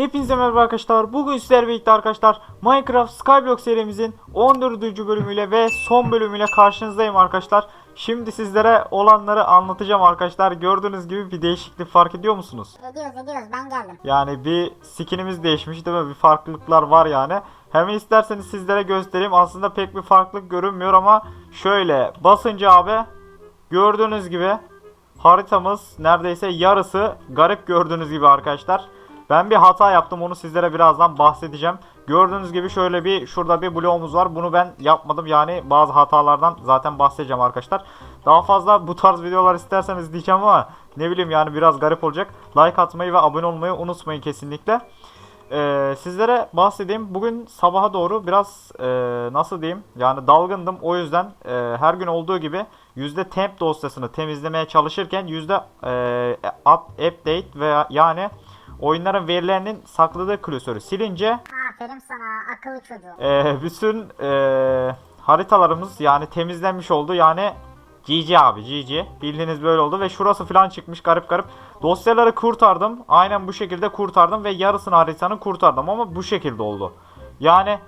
Hepinize merhaba arkadaşlar. Bugün sizlerle birlikte arkadaşlar Minecraft Skyblock serimizin 14. bölümüyle ve son bölümüyle karşınızdayım arkadaşlar. Şimdi sizlere olanları anlatacağım arkadaşlar. Gördüğünüz gibi bir değişiklik fark ediyor musunuz? Ediyoruz ediyoruz ben geldim. Yani bir skinimiz değişmiş değil mi? Bir farklılıklar var yani. Hemen isterseniz sizlere göstereyim. Aslında pek bir farklılık görünmüyor ama şöyle basınca abi gördüğünüz gibi haritamız neredeyse yarısı garip gördüğünüz gibi arkadaşlar. Ben bir hata yaptım onu sizlere birazdan bahsedeceğim. Gördüğünüz gibi şöyle bir şurada bir bloğumuz var. Bunu ben yapmadım yani bazı hatalardan zaten bahsedeceğim arkadaşlar. Daha fazla bu tarz videolar isterseniz diyeceğim ama ne bileyim yani biraz garip olacak. Like atmayı ve abone olmayı unutmayın kesinlikle. Ee, sizlere bahsedeyim. Bugün sabaha doğru biraz e, nasıl diyeyim yani dalgındım. O yüzden e, her gün olduğu gibi yüzde temp dosyasını temizlemeye çalışırken yüzde e, up- update veya yani oyunların verilerinin sakladığı klasörü silince Aferin sana akıllı çocuğu. e, bütün e, haritalarımız yani temizlenmiş oldu. Yani GG abi GG. Bildiğiniz böyle oldu ve şurası falan çıkmış garip garip. Dosyaları kurtardım. Aynen bu şekilde kurtardım ve yarısını haritanı kurtardım ama bu şekilde oldu. Yani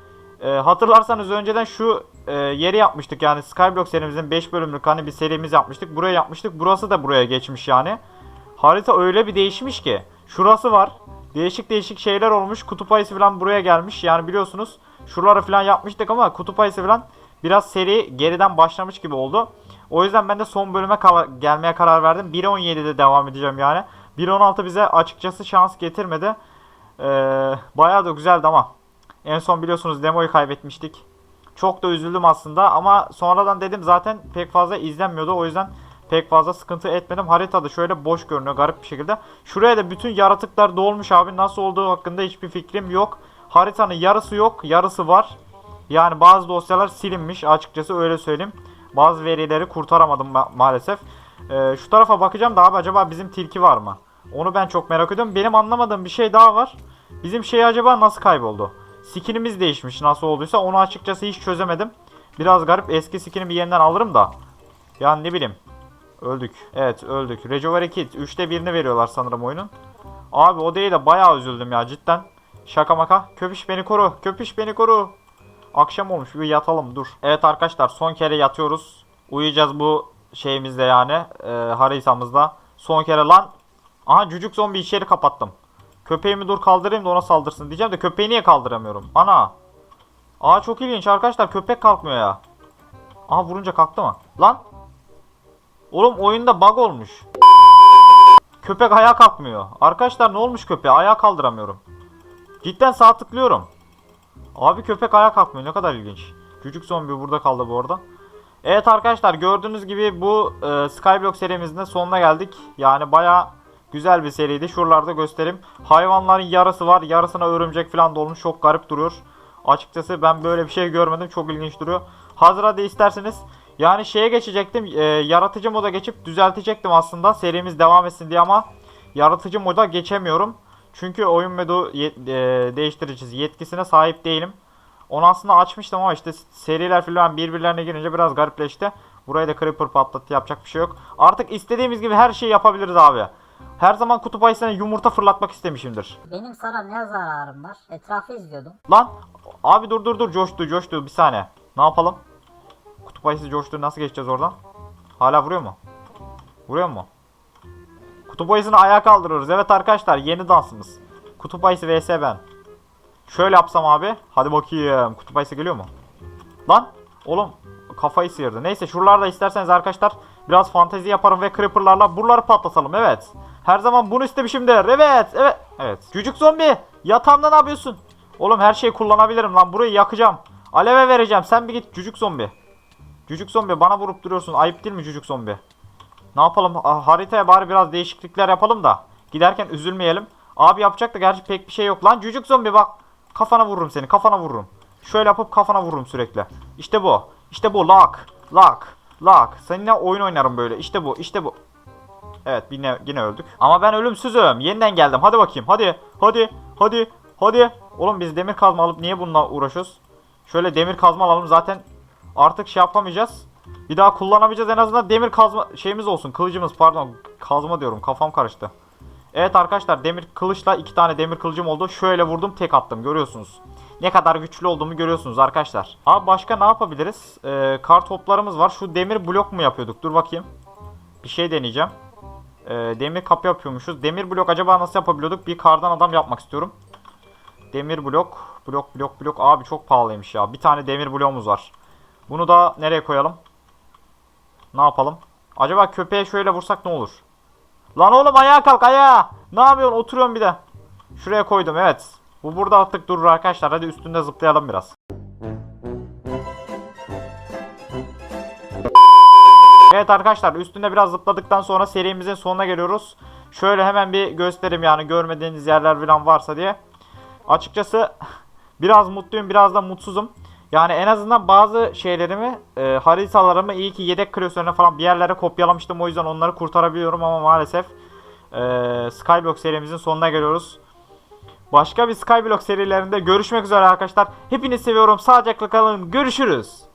e, hatırlarsanız önceden şu e, yeri yapmıştık yani Skyblock serimizin 5 bölümlük hani bir serimiz yapmıştık. Buraya yapmıştık. Burası da buraya geçmiş yani. Harita öyle bir değişmiş ki. Şurası var. Değişik değişik şeyler olmuş. Kutup ayısı falan buraya gelmiş. Yani biliyorsunuz şuraları falan yapmıştık ama kutup ayısı falan biraz seri geriden başlamış gibi oldu. O yüzden ben de son bölüme gelmeye karar verdim. 1.17'de devam edeceğim yani. 1.16 bize açıkçası şans getirmedi. Ee, bayağı da güzeldi ama. En son biliyorsunuz demoyu kaybetmiştik. Çok da üzüldüm aslında ama sonradan dedim zaten pek fazla izlenmiyordu. O yüzden pek fazla sıkıntı etmedim. Haritada şöyle boş görünüyor garip bir şekilde. Şuraya da bütün yaratıklar dolmuş abi. Nasıl olduğu hakkında hiçbir fikrim yok. Haritanın yarısı yok, yarısı var. Yani bazı dosyalar silinmiş açıkçası öyle söyleyeyim. Bazı verileri kurtaramadım ma- maalesef. Ee, şu tarafa bakacağım da abi acaba bizim tilki var mı? Onu ben çok merak ediyorum. Benim anlamadığım bir şey daha var. Bizim şey acaba nasıl kayboldu? Skinimiz değişmiş nasıl olduysa onu açıkçası hiç çözemedim. Biraz garip eski skinimi yeniden alırım da. Yani ne bileyim. Öldük. Evet öldük. Rejover Kit. Üçte birini veriyorlar sanırım oyunun. Abi o değil de bayağı üzüldüm ya cidden. Şaka maka. Köpüş beni koru. Köpüş beni koru. Akşam olmuş bir yatalım dur. Evet arkadaşlar son kere yatıyoruz. Uyuyacağız bu şeyimizde yani. E, haritamızda. Son kere lan. Aha cücük zombi içeri kapattım. Köpeğimi dur kaldırayım da ona saldırsın diyeceğim de köpeği niye kaldıramıyorum? Ana. Aa çok ilginç arkadaşlar köpek kalkmıyor ya. Aha vurunca kalktı mı? Lan. Oğlum oyunda bug olmuş. Köpek ayağa kalkmıyor. Arkadaşlar ne olmuş köpeğe? Ayağa kaldıramıyorum. Cidden sağ tıklıyorum. Abi köpek ayağa kalkmıyor. Ne kadar ilginç. Çocuk zombi burada kaldı bu arada. Evet arkadaşlar gördüğünüz gibi bu e, Skyblock serimizin de sonuna geldik. Yani baya güzel bir seriydi. Şuralarda göstereyim. Hayvanların yarısı var. Yarısına örümcek falan dolmuş. Çok garip duruyor. Açıkçası ben böyle bir şey görmedim. Çok ilginç duruyor. Hazır hadi isterseniz. Yani şeye geçecektim. e, yaratıcı moda geçip düzeltecektim aslında. Serimiz devam etsin diye ama yaratıcı moda geçemiyorum. Çünkü oyun modu e, değiştiricisi yetkisine sahip değilim. Onu aslında açmıştım ama işte seriler falan birbirlerine girince biraz garipleşti. Burayı da creeper patlattı yapacak bir şey yok. Artık istediğimiz gibi her şeyi yapabiliriz abi. Her zaman kutup ayısına yumurta fırlatmak istemişimdir. Benim sana ne zararım var? Etrafı izliyordum. Lan abi dur dur dur coştu coştu bir saniye. Ne yapalım? Ayısı coştu nasıl geçeceğiz oradan? Hala vuruyor mu? Vuruyor mu? Kutup ayısını ayağa kaldırıyoruz. Evet arkadaşlar yeni dansımız. Kutup ayısı vs ben. Şöyle yapsam abi. Hadi bakayım. Kutup ayısı geliyor mu? Lan oğlum kafayı sıyırdı. Neyse şuralarda isterseniz arkadaşlar biraz fantezi yaparım ve creeperlarla buraları patlatalım. Evet. Her zaman bunu istemişimdir. Evet. Evet. Evet. Cücük zombi. Yatağımda ne yapıyorsun? Oğlum her şeyi kullanabilirim lan. Burayı yakacağım. Aleve vereceğim. Sen bir git cücük zombi. Cücük zombi bana vurup duruyorsun. Ayıp değil mi cücük zombi? Ne yapalım? Ah, haritaya bari biraz değişiklikler yapalım da. Giderken üzülmeyelim. Abi yapacak da gerçi pek bir şey yok. Lan cücük zombi bak. Kafana vururum seni. Kafana vururum. Şöyle yapıp kafana vururum sürekli. İşte bu. İşte bu. Lock. Lock. Lock. Seninle oyun oynarım böyle. İşte bu. İşte bu. Evet yine, yine öldük. Ama ben ölümsüzüm. Yeniden geldim. Hadi bakayım. Hadi. Hadi. Hadi. Hadi. Oğlum biz demir kazma alıp niye bununla uğraşıyoruz? Şöyle demir kazma alalım. Zaten artık şey yapamayacağız. Bir daha kullanamayacağız. En azından demir kazma şeyimiz olsun. Kılıcımız pardon. Kazma diyorum. Kafam karıştı. Evet arkadaşlar demir kılıçla iki tane demir kılıcım oldu. Şöyle vurdum tek attım görüyorsunuz. Ne kadar güçlü olduğumu görüyorsunuz arkadaşlar. Abi başka ne yapabiliriz? Ee, kar toplarımız var. Şu demir blok mu yapıyorduk? Dur bakayım. Bir şey deneyeceğim. Ee, demir kapı yapıyormuşuz. Demir blok acaba nasıl yapabiliyorduk? Bir kardan adam yapmak istiyorum. Demir blok. Blok blok blok. Abi çok pahalıymış ya. Bir tane demir bloğumuz var. Bunu da nereye koyalım? Ne yapalım? Acaba köpeğe şöyle vursak ne olur? Lan oğlum ayağa kalk ayağa. Ne yapıyorsun? Oturuyorsun bir de. Şuraya koydum evet. Bu burada artık durur arkadaşlar. Hadi üstünde zıplayalım biraz. Evet arkadaşlar üstünde biraz zıpladıktan sonra serimizin sonuna geliyoruz. Şöyle hemen bir göstereyim yani görmediğiniz yerler falan varsa diye. Açıkçası biraz mutluyum biraz da mutsuzum. Yani en azından bazı şeylerimi e, haritalarımı iyi ki yedek klasörüne falan bir yerlere kopyalamıştım. O yüzden onları kurtarabiliyorum ama maalesef e, Skyblock serimizin sonuna geliyoruz. Başka bir Skyblock serilerinde görüşmek üzere arkadaşlar. Hepinizi seviyorum. Sağlıcakla kalın. Görüşürüz.